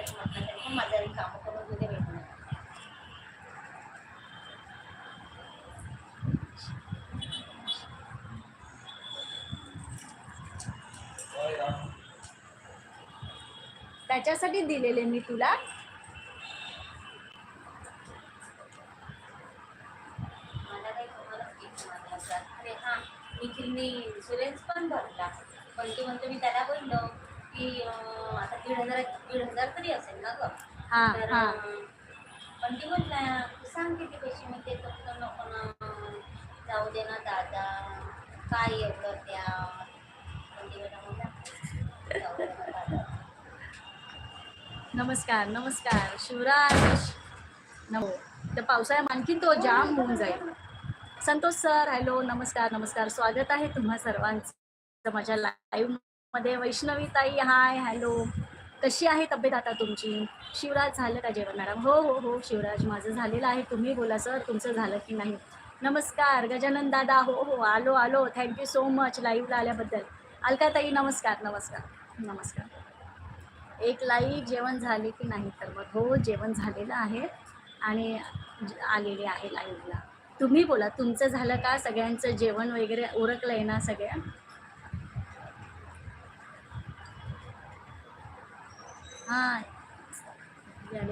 वगैरे म्हटलं तरी पण माझ्या घरी कामं करून तुझे भेटणार त्याच्यासाठी दिलेले मी तुला मला काही इन्शुरन्स पण भरला. पण तू म्हणतो मी त्याला बोललो की अं, आता दीड हजार दीड हजार तरी असेल ना गं. हा तर हा. पण ती म्हटलं तू सांग किती पैसे मी ते तर नको ना जाऊ दे ना दादा. काय एवढं त्या पण ती म्हटलं म्हटलं, जाऊ दे ना दादा. नमस्कार नमस्कार. शिवराज. नमो तर पावसाळ्या आणखीन तो जाम होऊन जाईल. संतोष सर हॅलो नमस्कार नमस्कार. स्वागत आहे तुम्हा सर्वांचं माझ्या लाईव्ह मध्ये वैष्णवी ताई हाय हॅलो कशी आहे तब्येत आता तुमची? शिवराज झालं का जेवण मॅडम? हो हो हो शिवराज माझं झालेलं आहे. तुम्ही बोला सर तुमचं झालं की नाही? नमस्कार गजानन दादा. हो हो आलो आलो. थँक्यू सो मच लाईव्हला आल्याबद्दल. अलका ताई नमस्कार नमस्कार नमस्कार. एक लाईव्ह जेवण झाले की नाही? तर मग हो जेवण झालेलं आहे आणि आलेले आहे लाईव्हला तुम्ही बोला तुमचं झालं का? सगळ्यांचं जेवण वगैरे उरकलं आहे ना सगळ्या? हां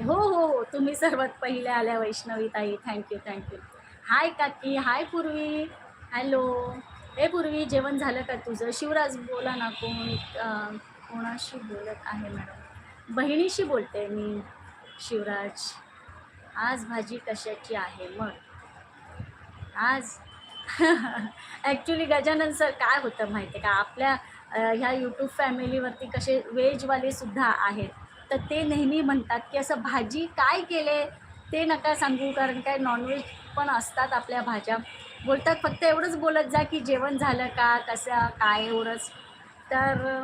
हो हो हो. तुम्ही सर्वात पहिल्या आल्या वैष्णवी ताई. थँक्यू थँक्यू हाय काकी. हाय पूर्वी. हॅलो हे पूर्वी जेवण झालं का तुझं? शिवराज बोला ना कोण कोणाशी बोलत आहे मॅडम? बहिणीशी बोलते मी शिवराज. आज भाजी कशाची आहे मग? आज? ॲक्च्युली गजानन सर काय होतं माहिती आहे का? आपल्या ह्या यूट्यूब फॅमिलीवरती कसे वेजवालेसुद्धा आहेत. तर ते नेहमी म्हणतात की असं भाजी काय केले ते नका सांगू कारण काय नॉनव्हेज पण असतात आपल्या भाज्या. बोलतात फक्त एवढंच बोलत जा की जेवण झालं का कसं काय एवढंच. तर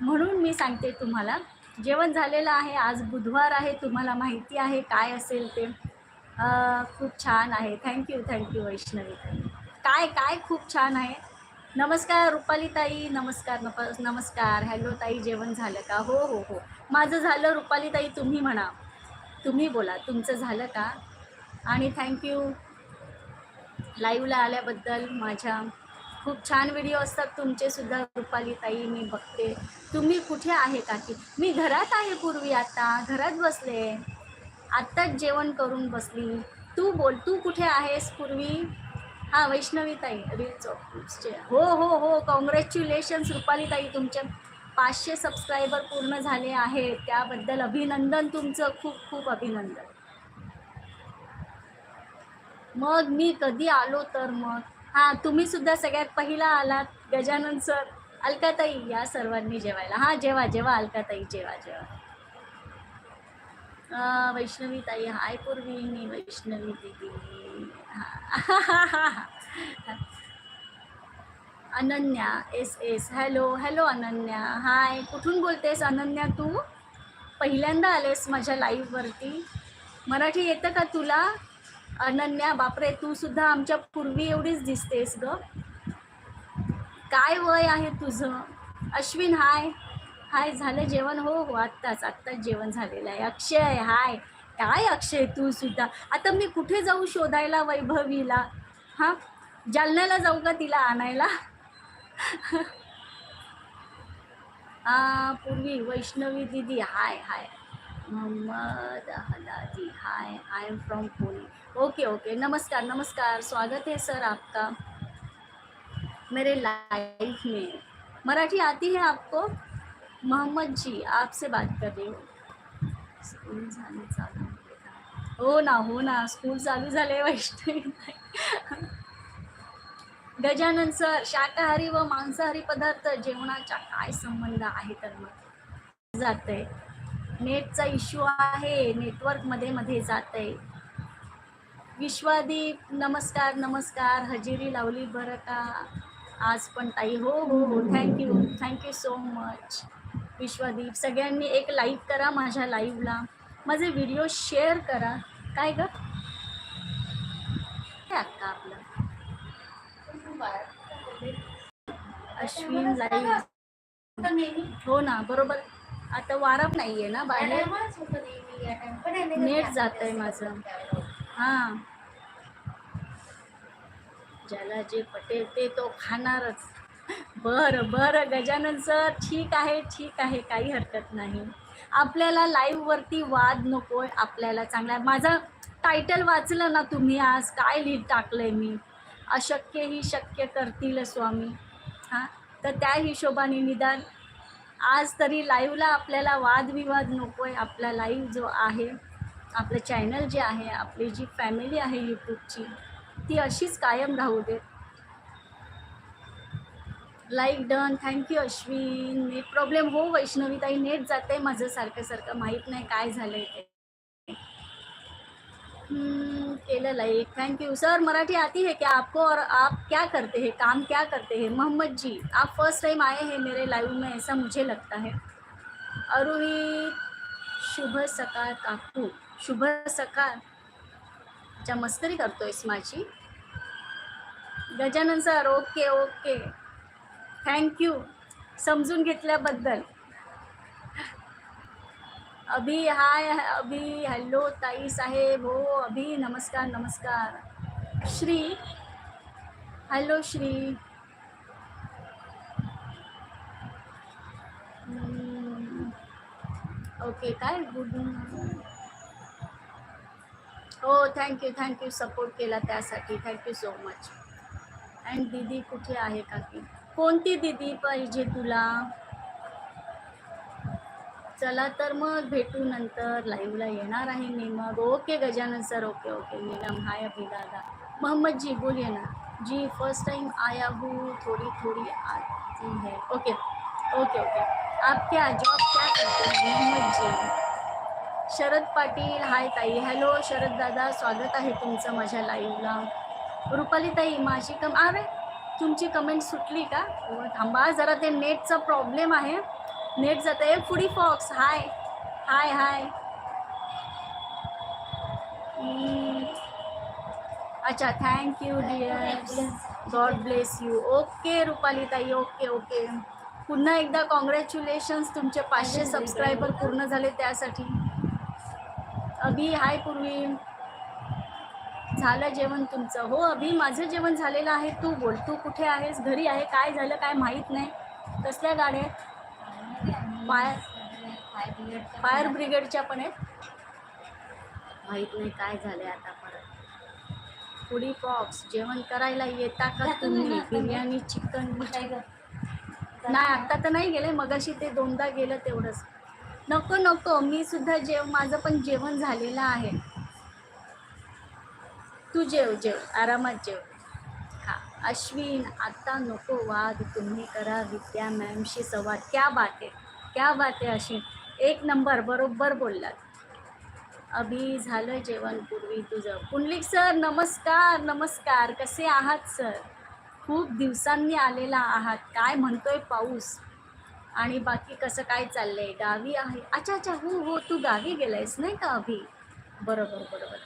म्हणून मी सांगते तुम्हाला जेवण झालेलं आहे आज बुधवार आहे तुम्हाला माहिती आहे काय असेल ते. खूप छान आहे. Thank you thank you Vaishnavi. काय काय खूप छान आहे. नमस्कार रुपाली ताई नमस्कार नप नमस्कार. हॅलो ताई जेवण झालं का? हो हो हो. माझं झालं रुपाली ताई तुम्ही म्हणा. तुम्ही बोला तुमचं झालं का? आणि थँक्यू लाईव्हला आल्याबद्दल माझ्या खूप छान व्हिडिओ असतात. तुमचेसुद्धा रुपाली ताई मी बघते. तुम्ही कुठे आहे काकी? मी घरात आहे पूर्वी आता. घरात बसले. आत्ताच जेवण करून बसली. तू बोल तू कुठे आहेस पूर्वी? हां वैष्णवी ताई रील्स हो हो हो कॉंग्रॅच्युलेशन्स रुपाली ताई पाचशे सबस्क्रायबर पूर्ण झाले आहे त्याबद्दल अभिनंदन तुमचं खूप खूप अभिनंदन. मग मी कधी आलो तर मग? हां तुम्ही सुद्धा सगळ्यात पहिला आलात गजानन सर अलकाताई या सर्वांनी जेवायला. हां जेवा जेवा अलकाताई जेवा जेवा. वैष्णवीताई वैष्णवी ताई हाय पूर्वी मी वैष्णवी दिदी. Ananya S S. Hello hello Ananya. Hi कुठून बोलतेस अनन्या तू? पहिल्यांदा आलेस माझ्या लाईव्हवरती मराठी येतं का तुला? अनन्या बापरे तू सुद्धा आमच्या पूर्वी एवढीच दिसतेस ग. काय वय आहे तुझं? अश्विन हाय हाय झालं जेवण? हो हो आत्ताच आत्ताच जेवण झालेलं आहे. अक्षय हाय काय अक्षय तू सुद्धा? आता मी कुठे जाऊ शोधायला वैभवीला? हां? जालन्याला जाऊ का तिला आणायला? पूर्वी वैष्णवी दीदी hi hi. Mohammad Haladi hi I am from Pune okay okay नमस्कार नमस्कार. स्वागत है सर आपका मेरे लाइफ में. मराठी आती है आपको? मोहम्मद जी आपसे बात कर रही हूँ. झाले चालू हो ना हो ना. स्कूल चालू झाले वैष्णवी गजानन सर शाकाहारी व मांसाहारी पदार्थ जेवणाचा काय संबंध आहे तर मग? जाते नेटचा इश्यू आहे. नेटवर्कमध्ये मध्ये जाते विश्वादीप नमस्कार नमस्कार. हजेरी लावली बरं का? आज पण ताई. हो हो हो. Thank you thank you so much Vishwadeep सगळ्यांनी एक लाईक करा माझ्या लाईव्हला माझे व्हिडिओ शेअर करा. काय ग? अक्का आपलं. अश्विन लाईव्ह हो ना बरोबर. आता वारा नाहीये ना बाहेर? नेट जात आहे माझं. हा. ज्याला जे पटेल ते तो खाणारच. बरं बरं. गजानन सर ठीक आहे ठीक आहे. काही हरकत नाही. आपल्याला लाईव्हवरती वाद नको आहे आपल्याला चांगला. माझं टायटल वाचलं ना तुम्ही आज काय लिहित आहे मी? अशक्य ही शक्य करतील स्वामी. हां? तर त्या हिशोबाने निदान आज तरी लाईव्हला आपल्याला वादविवाद नको आहे. आपला लाईव्ह जो आहे आपलं चॅनल जे आहे आपली जी फॅमिली आहे यूट्यूबची ती अशीच कायम राहू देत. Like done thank you Ashwin net problem हो वैष्णवीताई नेट जाते माझं सारखं सारखं. माहीत नाही काय झालं ते. केलं like thank you sir Marathi आती है क्या आपको और आप क्या करते हैं? काम क्या करते हैं? मोहम्मद जी आप फर्स्ट टाइम आए हैं मेरे लाइव में? ऐसा मुझे लगता है। अरुही शुभ सकाळ काकू. शुभ सकाळ. च्या मस्करी करतोयस माझी. Gajanan sir okay okay thank you समजून घेतल्याबद्दल. अभी हाय अभि हॅलो ताई साहेब हो अभी नमस्कार नमस्कार. Shri hello Shri. Hmm, okay काय गुड हो थँक्यू थँक्यू सपोर्ट केला त्यासाठी. थँक्यू सो मच अँड दीदी कुठे आहे काकी? कोणती दीदी पाहिजे तुला? चला तर मग भेटू नंतर. लाईव्हला येणार आहे मी मग. Okay Gajanan sir okay okay Neelam hi Abhi दादा मोहम्मद जी बोलिए ना. जी फर्स्ट टाइम आया हूँ. थोड़ी थोड़ी आती है. ओके ओके ओके आप क्या जॉब क्या करते हैं मोहम्मद जी शरद पाटील. हाय ताई. हॅलो शरद दादा. स्वागत आहे तुमचं माझ्या लाईव्हला रुपाली ताई माझी कम अरे तुमची कमेंट सुटली का? थांबा जरा ते नेटचा प्रॉब्लेम आहे. नेट जात. आहे फुडी फॉक्स. हाय हाय हाय अच्छा thank you dear God bless you okay Rupali ताई ओके ओके पुन्हा एकदा कॉंग्रॅच्युलेशन्स तुमचे पाचशे सबस्क्रायबर पूर्ण झाले त्यासाठी. अभि हाय पूर्वी. झालं जेवण तुमचं? हो अभि माझं जेवण झालेलं आहे. तू बोल तू कुठे आहेस? घरी आहे? काय झालं? काय माहीत नाही. कसल्या गाड्या आहेत? फायर फायर ब्रिगेडच्या पण आहेत. माहीत नाही काय झालंय आता परत. पुडी फॉक्स जेवण करायला येता का तुम्ही? बिर्याणी चिकन? नाही आत्ता तर नाही गेले. मगाशी ते दोनदा गेलं तेवढंच. नको नको. मी सुद्धा जेव माझं पण जेवण झालेलं आहे. तू जेव जेव आरामात जेव. हा अश्विन आत्ता नको वाद तुम्ही करा विद्या मॅमशी संवाद. क्या बात आहे क्या बात आहे अश्विन? एक नंबर बरोबर बोललात. अभि झालं जेवण पूर्वी तुझं. पुंडलिक सर नमस्कार नमस्कार. कसे आहात सर? खूप दिवसांनी आलेला आहात. काय म्हणतोय पाऊस? आणि बाकी कसं काय चाललंय? गावी आहे. अच्छा अच्छा हो हो तू गावी गेलायस नाही का अभि? बरोबर बरोबर.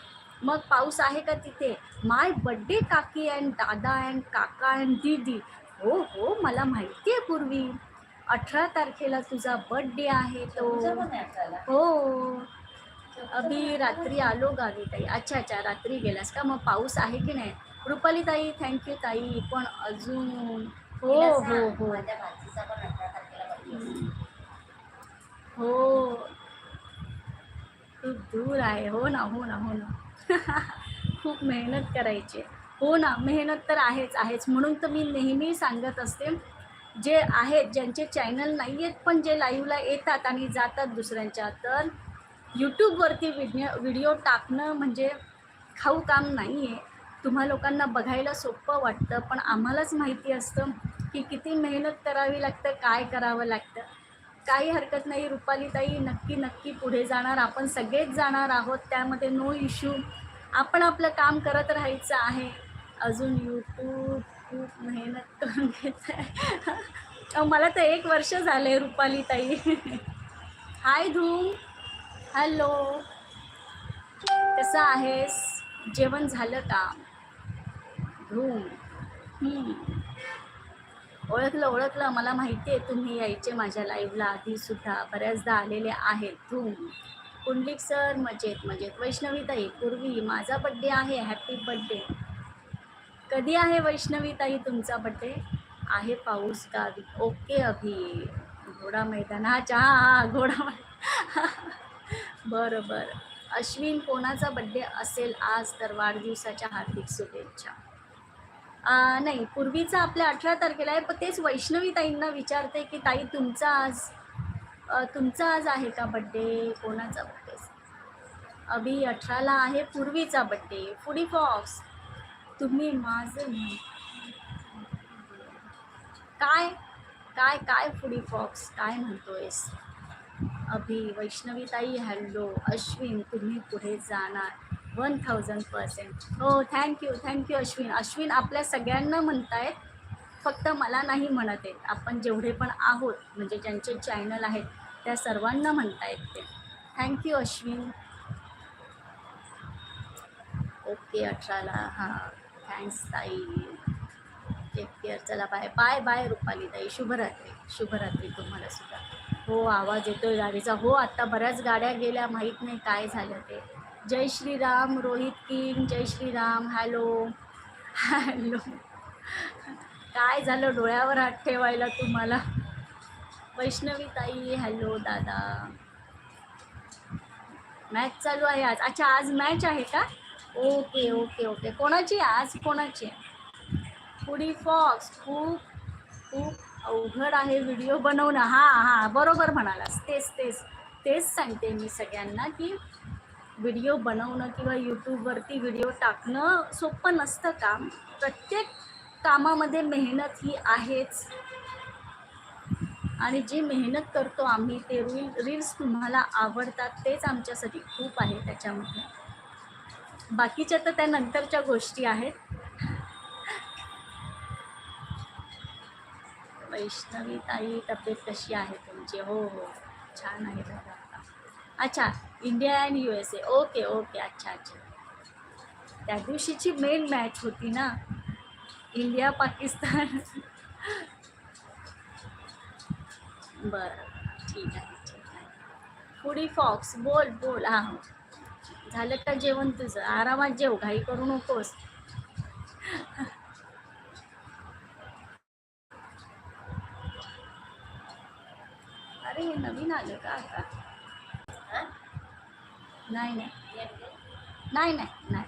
मग पाऊस आहे का तिथे? माय बड्डे काकी अँड दादा अँड काका अँड दीदी. हो हो मला माहिती आहे पूर्वी. अठरा तारखेला तुझा बड्डे आहे तो. हो. अभि रात्री आलो गावी ताई. अच्छा अच्छा रात्री गेलास का? मग पाऊस आहे की नाही? रुपाली ताई थँक्यू ताई. पण अजून हो हो हो. हो. खूप दूर आहे. हो ना हो ना हो ना. खूप मेहनत करायची. हो ना मेहनत तर आहेच आहेच. म्हणून तर मी नेहमी सांगत असते जे आहेत ज्यांचे चॅनल नाही आहेत पण जे लाईव्हला येतात आणि जातात दुसऱ्यांच्या तर यूट्यूबवरती व्हिडिओ व्हिडिओ टाकणं म्हणजे खाऊ काम नाही आहे तुम्हा लोकांना बघायला सोपं वाटतं पण आम्हालाच माहिती असतं की किती मेहनत करावी लागतं काय करावं लागतं. काही हरकत नाही. रुपालीताई नक्की नक्की पुढे जाणार. आपण सगळेच जाणार आहोत. त्यामध्ये नो इश्यू आपण आपलं काम करत राहायचं आहे. अजून यूट्यूब खूप मेहनत करून घेत आहे. मला तर एक वर्ष झालं आहे रुपालीताई. हाय धूम. हॅलो कसं आहेस? जेवण झालं का? धूम. हम्म. ओळखलं ओळखलं. मला माहिती आहे तुम्ही यायचे माझ्या लाईव्हला आधीसुद्धा बऱ्याचदा आलेले आहेत. धूम. पुंडलिक सर मजेत मजेत. वैष्णवीताई पूर्वी माझा बड्डे आहे. हॅपी बड्डे कधी आहे वैष्णवीताई तुमचा बड्डे आहे पाऊस गावी. ओके अभि. घोडा मैदानाच्या हा हा घोडा मै- बरं बरं. अश्विन कोणाचा बड्डे असेल आज? तर वाढदिवसाच्या हार्दिक शुभेच्छा. नाही पूर्वीचा आपल्या अठरा तारखेला आहे पण तेच वैष्णवी ताईंना विचारते की ताई तुमचा आज तुमचा आज आहे का बड्डे कोणाचा बड्डे अभि अठराला आहे पूर्वीचा बड्डे फुडी फॉक्स तुम्ही माझं काय? काय काय फुडी फॉक्स काय म्हणतोयस? अभि वैष्णवी ताई हॅलो अश्विन तुम्ही पुढे जाणार. वन थाउजंड पर्सेंट हो thank you thank you Ashwin. Ashwin आपल्या सगळ्यांना म्हणतायत फक्त मला नाही म्हणत आहेत. आपण जेवढे पण आहोत म्हणजे ज्यांचे चॅनल आहेत त्या सर्वांना म्हणतायत ते. Thank you Ashwin. ओके अठराला. हां थँक्स ताई. टेक केअर चला बाय बाय बाय रुपाली ताई शुभरात्री. शुभरात्री तुम्हाला सुद्धा. हो आवाज येतोय गाडीचा. हो आत्ता बऱ्याच गाड्या गेल्या. माहीत नाही काय झालं ते. जय श्रीराम रोहित किंग जय श्रीराम हॅलो हॅलो. काय झालं? डोळ्यावर हात ठेवायला तुम्हाला? वैष्णवी ताई हॅलो दादा. मॅच चालू आहे आज. अच्छा आज मॅच आहे का? Okay okay okay. कोणाची आहे? आज कोणाची आहे? फॉक्स. खूप खूप अवघड आहे व्हिडिओ बनवणं. हां हां बरोबर म्हणालास. तेच तेच तेच सांगते मी सगळ्यांना की व्हिडिओ बनवणं किंवा यूट्यूबवरती व्हिडिओ टाकणं सोपं नसतं काम. प्रत्येक कामामध्ये मेहनत ही आहेच. आणि जी मेहनत करतो आम्ही ते रील रील्स तुम्हाला आवडतात तेच आमच्यासाठी खूप आहे त्याच्यामध्ये. बाकीच्या तर त्या नंतरच्या गोष्टी आहेत. वैष्णवी ताई तब्येत कशी आहे तुमची? हो हो छान आहे दादा अच्छा India and U S A okay okay अच्छा अच्छा. त्या दिवशीची मेन मॅच होती ना? इंडिया पाकिस्तान बरं ठीक आहे ठीक आहे. पुढी फॉक्स बोल बोल. हां हो. झालं का जेवण तुझं. आरामात जेव घाई करू नकोस. अरे हे नवीन आलं का आता? नाही नाही. नाही नाही. नाही.